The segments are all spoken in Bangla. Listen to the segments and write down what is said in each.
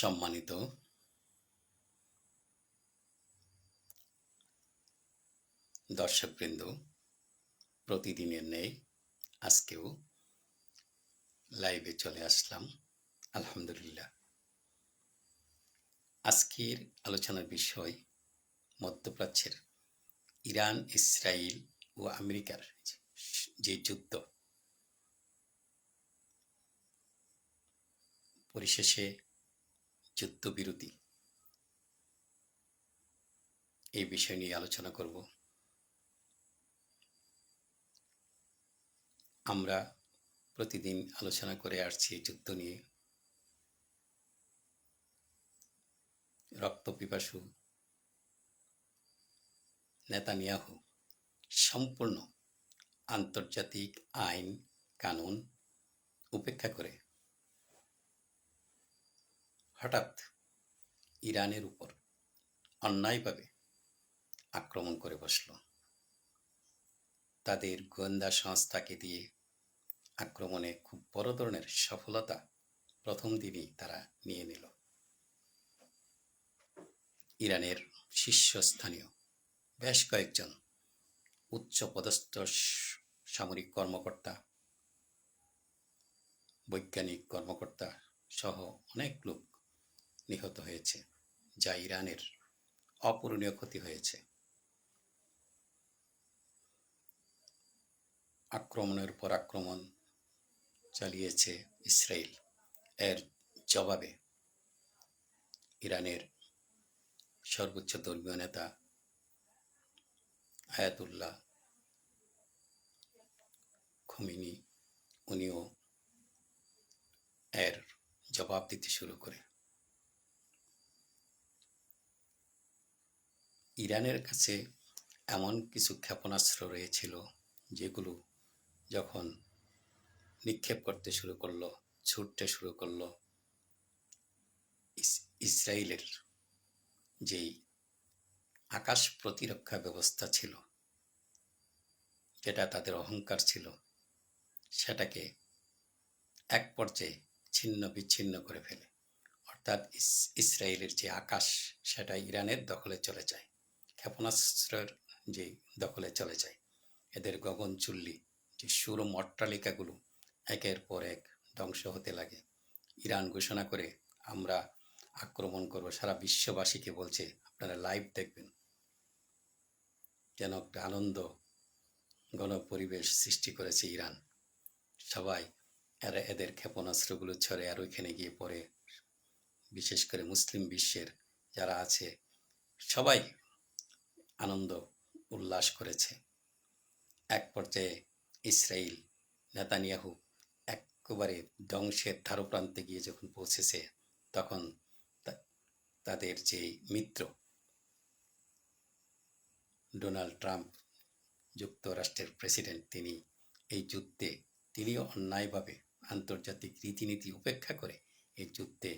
সম্মানিত দর্শকবৃন্দ, প্রতিদিনের নেই আজকেও লাইভে চলে আসলাম, আলহামদুলিল্লাহ। আজকের আলোচনার বিষয় মধ্যপ্রাচ্যের ইরান ইসরায়েল ও আমেরিকার যে যুদ্ধ, পরিশেষে যুদ্ধবিরতি এই বিষয় নিয়ে আলোচনা করব। আমরা প্রতিদিন আলোচনা করে আসছি যুদ্ধ নিয়ে। রক্ত পিপাসু নেতানিয়াহু সম্পূর্ণ আন্তর্জাতিক আইন কানুন উপেক্ষা করে হঠাৎ ইরানের উপর অন্যায়ভাবে আক্রমণ করে বসল। তাদের গোয়েন্দা সংস্থাকে দিয়ে আক্রমণে খুব বড় ধরনের সফলতা প্রথম দিনই তারা নিয়ে নিল। ইরানের শীর্ষস্থানীয় বেশ কয়েকজন উচ্চ পদস্থ সামরিক কর্মকর্তা, বৈজ্ঞানিক কর্মকর্তা সহ অনেক লোক নিহত হয়েছে, যা ইরানের অপূরণীয় ক্ষতি হয়েছে। আক্রমণের পর আক্রমণ চালিয়েছে ইসরায়েল। এর জবাবে ইরানের সর্বোচ্চ ধর্মীয় নেতা আয়াতুল্লাহ খমিনি, উনিও এর জবাব দিতে শুরু করে। ইরানের কাছে এমন কিছু ক্ষেপণাস্ত্র রয়েছিল, যেগুলো যখন নিক্ষেপ করতে শুরু করল, ছুটতে শুরু করল ইসরায়েলের যেই আকাশ প্রতিরক্ষা ব্যবস্থা ছিল, যেটা তাদের অহংকার ছিল, সেটাকে এক পর্যায়ে ছিন্ন বিচ্ছিন্ন করে ফেলে। অর্থাৎ ইসরায়েলের যে আকাশ, সেটা ইরানের দখলে চলে যায়। ক্ষেপণাস্ত্রের যে দখলে চলে যায়, এদের গগনচুল্লি যে সুরম অট্টালিকাগুলো একের পর এক ধ্বংস হতে লাগে। ইরান ঘোষণা করে আমরা আক্রমণ করব। সারা বিশ্ববাসীকে বলছে, আপনারা লাইভ দেখবেন। যেন একটা আনন্দ গণ পরিবেশ সৃষ্টি করেছে ইরান। সবাই এরা, এদের ক্ষেপণাস্ত্রগুলো ছড়ে আর ওইখানে গিয়ে পড়ে। বিশেষ করে মুসলিম বিশ্বের যারা আছে, সবাই আনন্দ উল্লাস করেছে। এক পর্যায়ে ইসরায়েল নেতানিয়াহু একেবারে ধ্বংসের ধারপ্রান্তে গিয়ে যখন পৌঁছেছে, তখন তাদের যে মিত্র ডোনাল্ড ট্রাম্প, যুক্তরাষ্ট্রের প্রেসিডেন্ট, তিনি এই যুদ্ধে তিনিও অন্যায়ভাবে আন্তর্জাতিক রীতিনীতি উপেক্ষা করে এই যুদ্ধে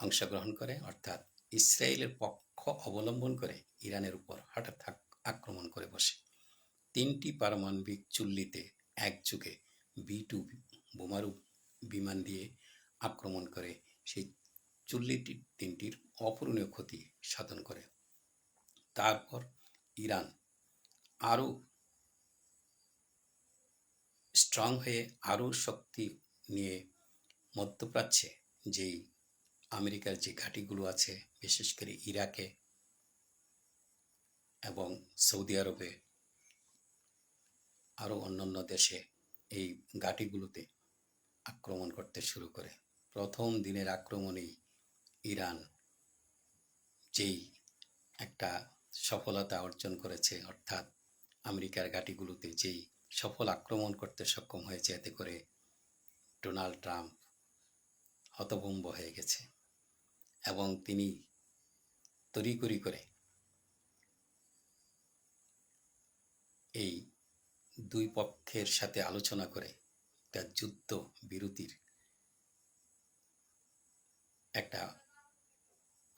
অংশগ্রহণ করে, অর্থাৎ ইসরায়েলের পক্ষ অবলম্বন করে ইরানের উপর হঠাৎ আক্রমণ করে বসে। তিনটি পারমাণবিক চুল্লিতে একযুগে বি টু বোমারু বিমান দিয়ে আক্রমণ করে, সেই চুল্লিটি তিনটির অপূরণীয় ক্ষতি সাধন করে। তারপর ইরান আরও স্ট্রং হয়ে আরও শক্তি নিয়ে মধ্যপ্রাচ্যে, যেই আমেরিকার যে ঘাঁটিগুলো আছে, বিশেষ করে ইরাকে এবং সৌদি আরবে, আরও অন্যান্য দেশে এই ঘাঁটিগুলোতে আক্রমণ করতে শুরু করে। প্রথম দিনের আক্রমণেই ইরান যেই একটা সফলতা অর্জন করেছে, অর্থাৎ আমেরিকার ঘাঁটিগুলোতে যেই সফল আক্রমণ করতে সক্ষম হয়েছে, এতে করে ডোনাল্ড ট্রাম্প হতভম্ব হয়ে গেছে। এবং তিনি তড়িঘড়ি করে এই দুই পক্ষের সাথে আলোচনা করে একটা যুদ্ধ বিরতির একটা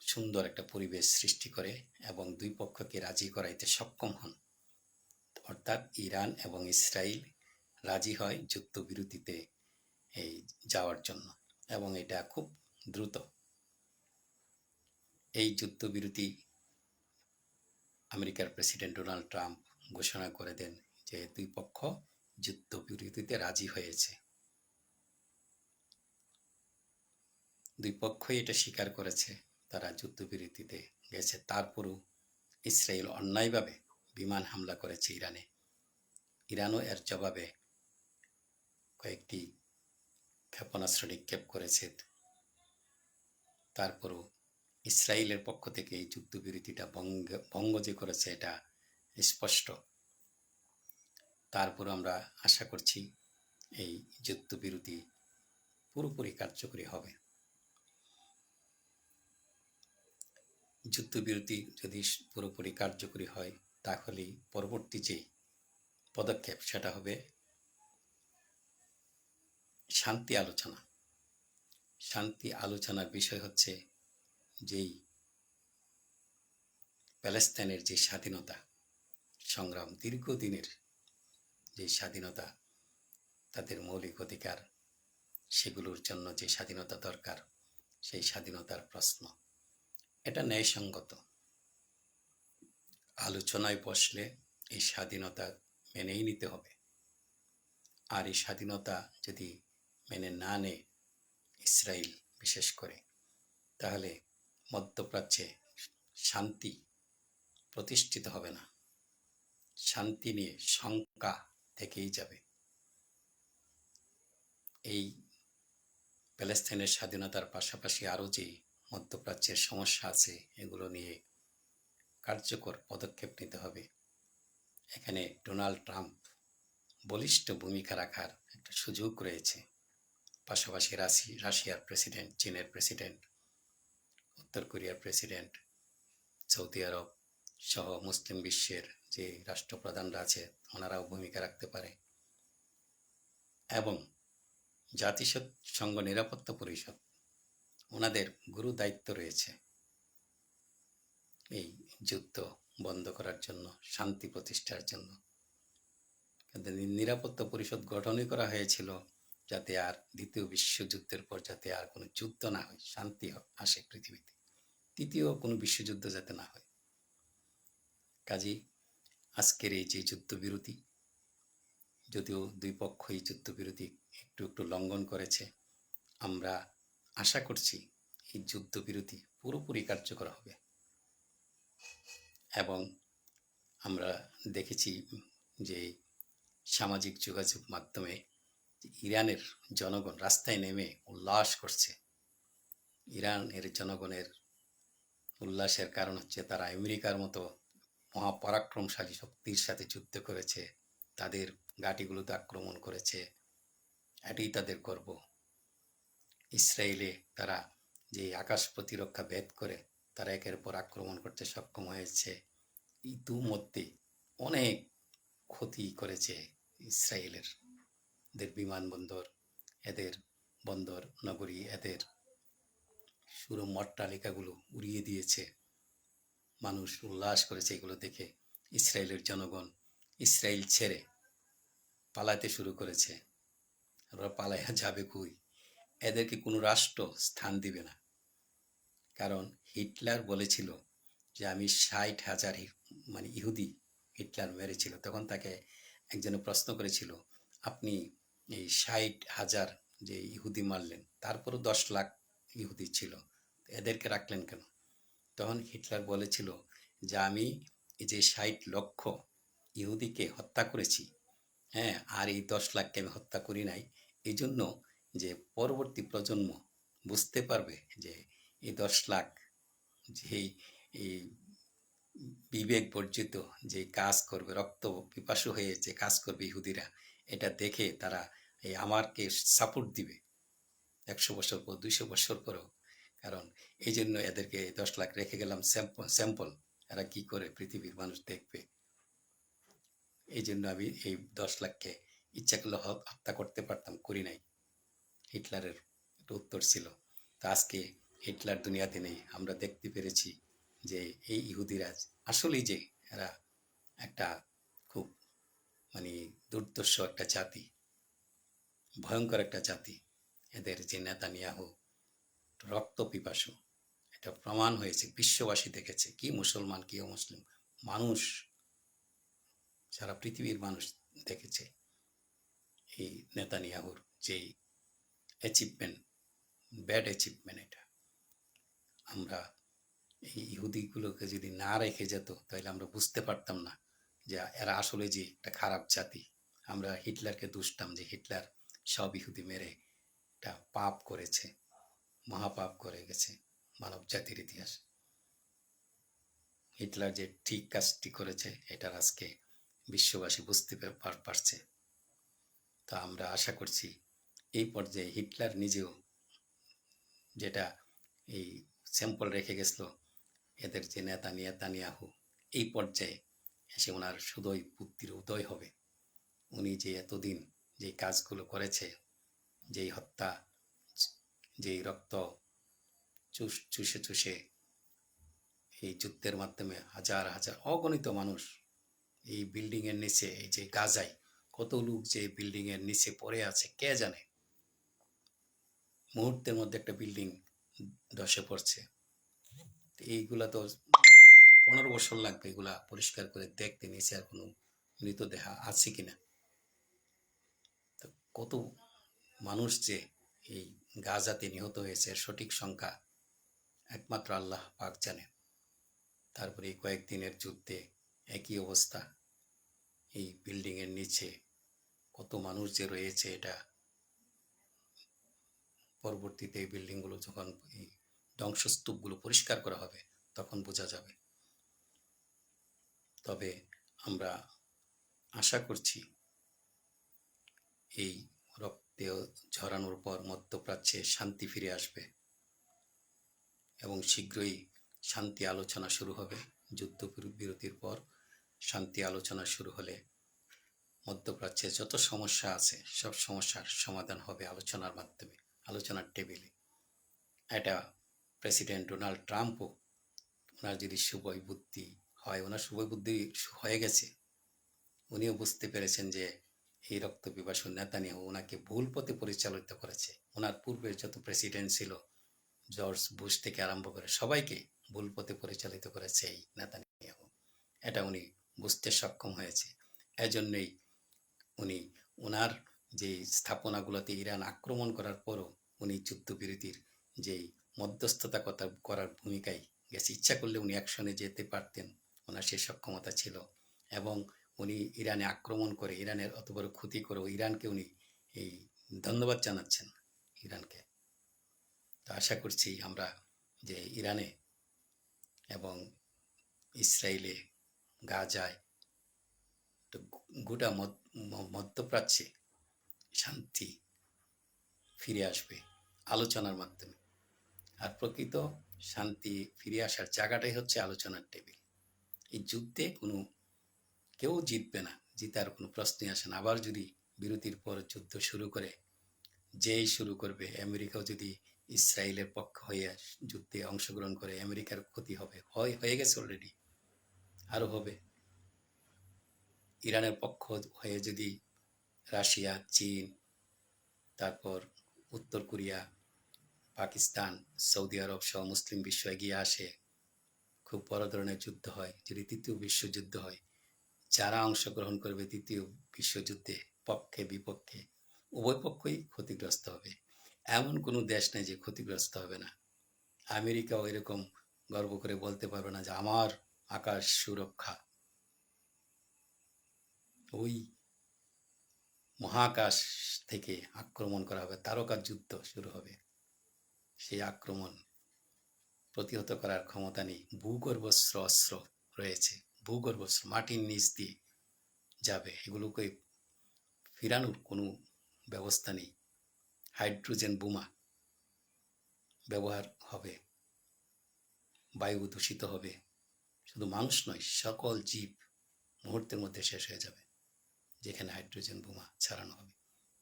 সুন্দর একটা পরিবেশ সৃষ্টি করে এবং দুই পক্ষকে রাজি করাইতে সক্ষম হন। অর্থাৎ ইরান এবং ইসরায়েল রাজি হয় যুদ্ধবিরতিতে এই যাওয়ার জন্য এবং এটা খুব দ্রুত এই যুদ্ধবিরতি আমেরিকার প্রেসিডেন্ট ডোনাল্ড ট্রাম্প ঘোষণা করে দেন যে দুই পক্ষ যুদ্ধবিরতিতে রাজি হয়েছে। দুই পক্ষই এটা স্বীকার করেছে, তারা যুদ্ধবিরতিতে গেছে। তারপরও ইসরায়েল অন্যায়ভাবে বিমান হামলা করেছে ইরানে। ইরানও এর জবাবে কয়েকটি ক্ষেপণাস্ত্র নিক্ষেপ করেছে। তারপরও ইসরায়েলের পক্ষ থেকে এই যুদ্ধবিরতিটা ভঙ্গ ভঙ্গ যে করেছে এটা স্পষ্ট। তারপর আমরা আশা করছি এই যুদ্ধবিরতি পুরোপুরি কার্যকরী হবে। যুদ্ধবিরতি যদি পুরোপুরি কার্যকরী হয়, তাহলে পরবর্তী যে পদক্ষেপ, সেটা হবে শান্তি আলোচনা। শান্তি আলোচনার বিষয় হচ্ছে যেই প্যালেস্তাইনের যে স্বাধীনতা, সংগ্রাম দীর্ঘদিনের যে স্বাধীনতা, তাদের মৌলিক অধিকার, সেগুলোর জন্য যে স্বাধীনতা দরকার, সেই স্বাধীনতার প্রশ্ন। এটা ন্যায়সঙ্গত। আলোচনায় বসলে এই স্বাধীনতা মেনেই নিতে হবে। আর এই স্বাধীনতা যদি মেনে না নেয় ইসরায়েল বিশেষ করে, তাহলে মধ্যপ্রাচ্যে শান্তি প্রতিষ্ঠিত হবে না। শান্তি নিয়ে শঙ্কা থেকেই যাবে। এই প্যালেস্তাইনের স্বাধীনতার পাশাপাশি আরও যে মধ্যপ্রাচ্যের সমস্যা আছে, এগুলো নিয়ে কার্যকর পদক্ষেপ নিতে হবে। এখানে ডোনাল্ড ট্রাম্প বলিষ্ঠ ভূমিকা রাখার একটা সুযোগ রয়েছে। পাশাপাশি রাশি, রাশিয়ার প্রেসিডেন্ট, চীনের প্রেসিডেন্ট উত্তর কোরিয়ার প্রেসিডেন্ট সৌদি আরব সহ মুসলিম বিশ্বের যে রাষ্ট্রপ্রধানরা আছে, ওনারাও ভূমিকা রাখতে পারে। এবং জাতিসংঘ নিরাপত্তা পরিষদ, ওনাদের গুরু দায়িত্ব রয়েছে এই যুদ্ধ বন্ধ করার জন্য, শান্তি প্রতিষ্ঠার জন্য। কিন্তু নিরাপত্তা পরিষদ গঠনই করা হয়েছিল যাতে আর দ্বিতীয় বিশ্বযুদ্ধের পর যাতে আর কোনো যুদ্ধ না হয়, শান্তি আসে পৃথিবীতে। তৃতীয় কোনো বিশ্বযুদ্ধ যাতে না হয়। কাজী আজকের এই যে যুদ্ধবিরতি, যদিও দুই পক্ষই যুদ্ধবিরতি একটু একটু লঙ্ঘন করেছে, আমরা আশা করছি এই যুদ্ধবিরতি পুরোপুরি কার্যকর হবে। এবং আমরা দেখেছি যে সামাজিক যোগাযোগ মাধ্যমে ইরানের জনগণ রাস্তায় নেমে উল্লাস করছে। ইরানের জনগণের উল্লাসের কারণ হচ্ছে তারা আমেরিকার মতো মহাপরাক্রমশালী শক্তির সাথে যুদ্ধ করেছে। তাদের ঘাঁটিগুলোতে আক্রমণ করেছে। এটাই তাদের গর্ব। ইসরায়েলে তারা যে আকাশ প্রতিরক্ষা ভেদ করে, তারা একের পর আক্রমণ করতে সক্ষম হয়েছে। ইতিমধ্যে অনেক ক্ষতি করেছে ইসরায়েলের। এদের বিমানবন্দর, এদের বন্দর, নগরী, এদের সুরো মট্টালিকাগুলো উড়িয়ে দিয়েছে। মানুষ উল্লাস করেছে এগুলো দেখে। ইসরায়েলের জনগণ ইসরায়েল ছেড়ে পালাতে শুরু করেছে। ওরা পালাইয়া যাবে কই? এদেরকে কোনো রাষ্ট্র স্থান দিবে না। কারণ হিটলার বলেছিল যে, আমি ষাট হাজার মানে ইহুদি হিটলার মেরেছিল। তখন তাকে একজনে প্রশ্ন করেছিল, আপনি এই ষাট হাজার যে ইহুদি মারলেন, তারপরও দশ লাখ ইহুদি ছিল। এদেরকে রাখলেন কেন? তখন হিটলার বলেছিল যে, আমি যে ষাট লক্ষ ইহুদিকে হত্যা করেছি হ্যাঁ আর এই দশ লাখকে আমি হত্যা করি নাই, এই জন্য যে পরবর্তী প্রজন্ম বুঝতে পারবে যে এই দশ লাখ যেই এই বিবেক বর্জিত, যে কাজ করবে, রক্ত পিপাসু হয়ে যে কাজ করবে ইহুদিরা, এটা দেখে তারা এই আমারকে সাপোর্ট দিবে। একশো বছর পর, দুইশো বছর পরেও। কারণ এই জন্য এদেরকে দশ লাখ রেখে গেলাম স্যাম্পল স্যাম্পল। এরা কি করে পৃথিবীর মানুষ দেখবে? এই জন্য আমি এই দশ লাখকে ইচ্ছা করলে হত্যা করতে পারতাম, করি নাই। হিটলারের উত্তর ছিল। তা আজকে হিটলার দুনিয়াতে নেই আমরা দেখতে পেরেছি যে এই ইহুদিরাজ আসলেই যে এরা একটা খুব মানে দুর্দর্শ একটা জাতি, ভয়ঙ্কর একটা জাতি। এদের যে নেতা নিয়াহু রক্ত পিপাসু, এটা প্রমাণ হয়েছে, বিশ্ববাসী দেখেছে, কি মুসলমান, কি অমুসলিম, মানুষ সারা পৃথিবীর মানুষ দেখেছে, এই নেতানিয়াহুর যেই অ্যাচিভমেন্ট ব্যাড অ্যাচিভমেন্ট এটা। আমরা এই ইহুদিগুলোকে যদি না রেখে যেত, তাহলে আমরা বুঝতে পারতাম না যে এরা আসলে যে একটা খারাপ জাতি। আমরা হিটলারকে দুষতাম যে হিটলার সব ইহুদি মেরে একটা পাপ করেছে, মহাপাপ করে গেছে মানব জাতির ইতিহাস। হিটলার যে ঠিক কাজটি করেছে, এটার আজকে বিশ্ববাসী বুঝতে পার- পারছে। তা আমরা আশা করছি এই পর্যায়ে হিটলার নিজেও যেটা এই স্যাম্পল রেখে গেছিল, এদের যে নেতা নেতানিয়াহু, এই পর্যায়ে এসে ওনার সুদয় বুদ্ধির উদয় হবে। উনি যে এতদিন যে কাজগুলো করেছে যেই হত্যা, যেই রক্ত চুষ, চুষে চুষে এই যুদ্ধের মাধ্যমে হাজার হাজার অগণিত মানুষ এই বিল্ডিং এর নিচে, এই যে গাজায় কত লোক যে বিল্ডিং এর নিচে পড়ে আছে, কে জানে? মুহূর্তের মধ্যে একটা বিল্ডিং ধসে পড়ছে। এইগুলা তো পনেরো বছর লাগবে এগুলা পরিষ্কার করে দেখতে, নিচে আর কোনো মৃতদেহ আছে কিনা? তো কত মানুষ যে এই গাজাতে নিহত হয়েছে, সঠিক সংখ্যা একমাত্র আল্লাহ পাক জানেন। তারপরে কয়েকদিনের যুদ্ধে একই অবস্থা, এই বিল্ডিংয়ের নিচে কত মানুষ যে রয়েছে এটা পরবর্তীতে এই বিল্ডিংগুলো যখন এই ধ্বংসস্তূপগুলো পরিষ্কার করা হবে, তখন বোঝা যাবে। তবে আমরা আশা করছি এই রক্তে ঝরানোর পর মধ্যপ্রাচ্যে শান্তি ফিরে আসবে এবং শীঘ্রই শান্তি আলোচনা শুরু হবে। যুদ্ধ বিরতির পর শান্তি আলোচনা শুরু হলে মধ্যপ্রাচ্যে যত সমস্যা আছে, সব সমস্যার সমাধান হবে আলোচনার মাধ্যমে, আলোচনার টেবিলে। এটা প্রেসিডেন্ট ডোনাল্ড ট্রাম্পও, ওনার যদি শুভই বুদ্ধি হয়, ওনার শুভ বুদ্ধি হয়ে গেছে, উনিও বুঝতে পেরেছেন যে এই রক্ত পিপাসু নেতানিয়াহু ওনাকে ভুল পথে পরিচালিত করেছে। ওনার পূর্বের যত প্রেসিডেন্ট ছিল, জর্জ বুশ থেকে আরম্ভ করে সবাইকে ভুল পথে পরিচালিত করেছে এই নেতানিয়াহু। এটা উনি বুঝতে সক্ষম হয়েছে। এজন্যই উনি ওনার যে স্থাপনাগুলোতে ইরান আক্রমণ করার পরও উনি যুদ্ধবিরতির যেই মধ্যস্থতা কথা করার ভূমিকায় গেছে। ইচ্ছা করলে উনি অ্যাকশনে যেতে পারতেন। ওনার সেই সক্ষমতা ছিল। এবং উনি ইরানে আক্রমণ করে, ইরানের অত বড় ক্ষতি করে ইরানকে উনি এই ধন্যবাদ জানাচ্ছেন ইরানকে। তো আশা করছি আমরা যে ইরানে এবং ইসরায়েলে, গাজায়, তো গোটা মধ্যপ্রাচ্যে শান্তি ফিরে আসবে আলোচনার মাধ্যমে। আর প্রকৃত শান্তি ফিরে আসার জায়গাটাই হচ্ছে আলোচনার টেবিল। এই যুদ্ধে কোনো কেউ জিতবে না, জিতার কোনো প্রশ্নই আসে না। আবার যদি বিরতির পর যুদ্ধ শুরু করে, যেই শুরু করবে, আমেরিকাও যদি ইসরায়েলের পক্ষ হয়ে যুদ্ধে অংশগ্রহণ করে, আমেরিকার ক্ষতি হবে। হয়, হয়ে গেছে অলরেডি আরও হবে। ইরানের পক্ষ হয়ে যদি রাশিয়া, চীন, তারপর উত্তর কোরিয়া, পাকিস্তান, সৌদি আরব সহ মুসলিম বিশ্ব এগিয়ে আসে, খুব বড় ধরনের যুদ্ধ হয়। যদি তৃতীয় বিশ্বযুদ্ধ হয় যারা অংশগ্রহণ করবে দ্বিতীয় বিশ্বযুদ্ধে পক্ষে, বিপক্ষে, উভয় পক্ষই ক্ষতিগ্রস্ত হবে। এমন কোনো দেশ নেই যে ক্ষতিগ্রস্ত হবে না। আমেরিকাও এরকম গর্ব করে বলতে পারবে না যে আমার আকাশ সুরক্ষা। ওই মহাকাশ থেকে আক্রমণ করা হবে, তারকার যুদ্ধ শুরু হবে। সেই আক্রমণ প্রতিহত করার ক্ষমতা নেই। ভূগর্ভস্র অস্ত্র রয়েছে। ভূগর্ভস্ত্র মাটির নিচ দিয়ে যাবে। এগুলোকে ফিরানোর কোনো ব্যবস্থা নেই। হাইড্রোজেন বোমা ব্যবহার হবে। বায়ু দূষিত হবে। শুধু মানুষ নয়, সকল জীব মুহূর্তের মধ্যে শেষ হয়ে যাবে, যেখানে হাইড্রোজেন বোমা ছাড়ানো হবে।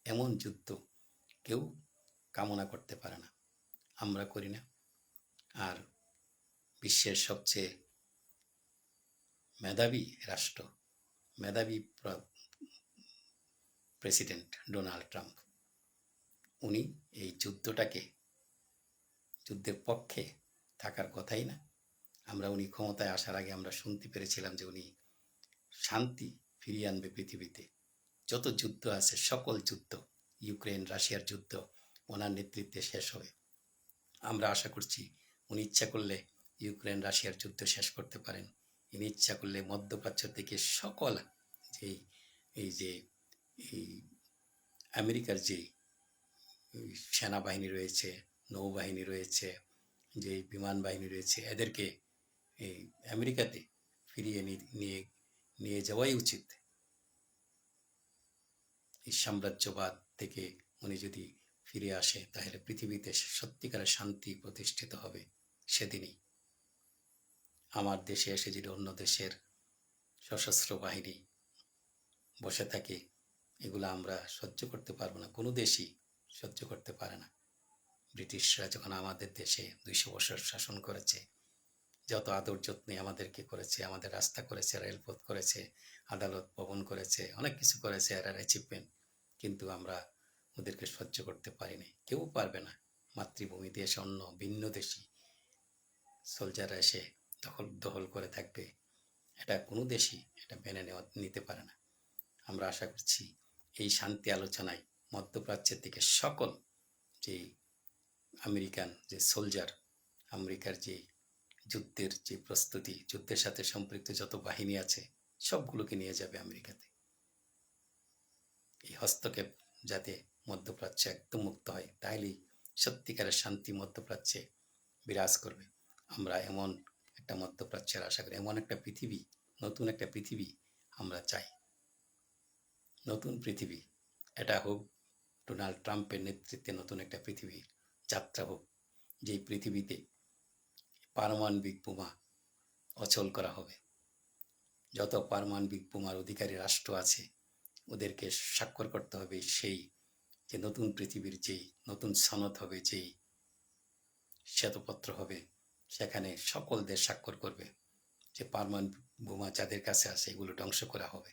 এমন যুদ্ধ কেউ কামনা করতে পারে না। আমরা করি না। আর বিশ্বের সবচেয়ে মেধাবী রাষ্ট্র, মেধাবী প্রেসিডেন্ট ডোনাল্ড ট্রাম্প উনি এই যুদ্ধটাকে, যুদ্ধের পক্ষে থাকার কথাই না। আমরা উনি ক্ষমতায় আসার আগে আমরা শুনতে পেরেছিলাম যে উনি শান্তি ফিরিয়ে আনবে পৃথিবীতে। যত যুদ্ধ আছে, সকল যুদ্ধ, ইউক্রেন, রাশিয়ার যুদ্ধ, ওনার নেতৃত্বে শেষ হবে। আমরা আশা করছি উনি ইচ্ছা করলে ইউক্রেন, রাশিয়ার যুদ্ধ শেষ করতে পারেন। ইনি ইচ্ছা করলে মধ্যপ্রাচ্য থেকে সকল যেই এই যে, এই আমেরিকার যে সেনাবাহিনী রয়েছে, নৌবাহিনী রয়েছে, যে, বিমান বাহিনী রয়েছে, এদেরকে এই আমেরিকাতে ফিরিয়ে নিয়ে নিয়ে যাওয়াই উচিত। এই সাম্রাজ্যবাদ থেকে উনি যদি ফিরে আসে, তাহলে পৃথিবীতে সত্যিকারের শান্তি প্রতিষ্ঠিত হবে সেদিনই। আমার দেশে এসে যদি অন্য দেশের সশস্ত্র বাহিনী বসে থাকে, এগুলো আমরা সহ্য করতে পারব না। কোনো দেশই সহ্য করতে পারে না। ব্রিটিশরা যখন আমাদের দেশে দুইশো বছর শাসন করেছে, যত আদর যত্নে আমাদেরকে করেছে, আমাদের রাস্তা করেছে, রেলপথ করেছে, আদালত ভবন করেছে, অনেক কিছু করেছে, এরা অ্যাচিভমেন্ট কিন্তু আমরা ওদেরকে সহ্য করতে পারিনি। কেউ পারবে না। মাতৃভূমি দেশ অন্য, ভিন্ন দেশি সোলজাররা এসে দখল দখল করে থাকবে। এটা কোনো দেশই এটা মেনে নেওয়া, নিতে পারে না। আমরা আশা করছি এই শান্তি আলোচনায় মধ্যপ্রাচ্যের দিকে সকল যে আমেরিকান যে সোলজার আমেরিকার যে যুদ্ধের যে প্রস্তুতি, যুদ্ধের সাথে সম্পৃক্ত যত বাহিনী আছে, সবগুলোকে নিয়ে যাবে আমেরিকাতে। এই হস্তক্ষেপ যাতে মধ্যপ্রাচ্য একদম মুক্ত হয় তাহলেই সত্যিকারের শান্তি মধ্যপ্রাচ্যে বিরাজ করবে। আমরা এমন একটা মধ্যপ্রাচ্যের আশা করি, এমন একটা পৃথিবী, নতুন একটা পৃথিবী আমরা চাই। নতুন পৃথিবী, এটা হোক ডোনাল্ড ট্রাম্পের নেতৃত্বে নতুন একটা পৃথিবী, যাত্রা হোক, যেই পৃথিবীতে পারমাণবিক বোমা অচল করা হবে। যত পারমাণবিক বোমার অধিকারী রাষ্ট্র আছে, ওদেরকে স্বাক্ষর করতে হবে সেই যে নতুন পৃথিবীর যেই নতুন সনদ হবে, যেই শ্বেতপত্র হবে সেখানে সকল দেশ স্বাক্ষর করবে যে পারমাণবিক বোমা যাদের কাছে আছে, এগুলো ধ্বংস করা হবে।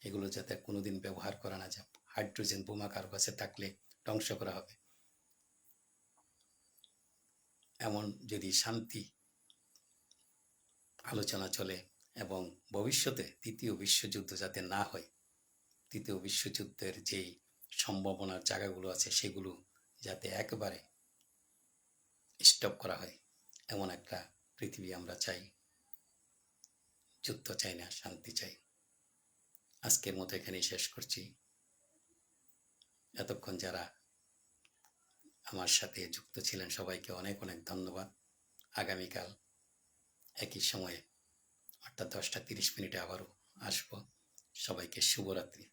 এগুলো যাতে কোনোদিন ব্যবহার করা না যায়। হাইড্রোজেন বোমা কারও কাছে থাকলে ধ্বংস করা হবে। এমন যদি শান্তি আলোচনা চলে এবং ভবিষ্যতে তৃতীয় বিশ্বযুদ্ধ যাতে না হয়, তৃতীয় বিশ্বযুদ্ধের যেই সম্ভাবনার জায়গাগুলো আছে, সেগুলো যাতে একেবারে স্টপ করা হয়। এমন একটা পৃথিবী আমরা চাই যুদ্ধ চাই না, শান্তি চাই। আজকের মতো এখানেই শেষ করছি। এতক্ষণ যারা আমার সাথে যুক্ত ছিলেন, সবাইকে অনেক অনেক ধন্যবাদ। আগামীকাল একই সময়ে অর্থাৎ দশটা তিরিশ মিনিটে আবারও আসব। সবাইকে শুভরাত্রি।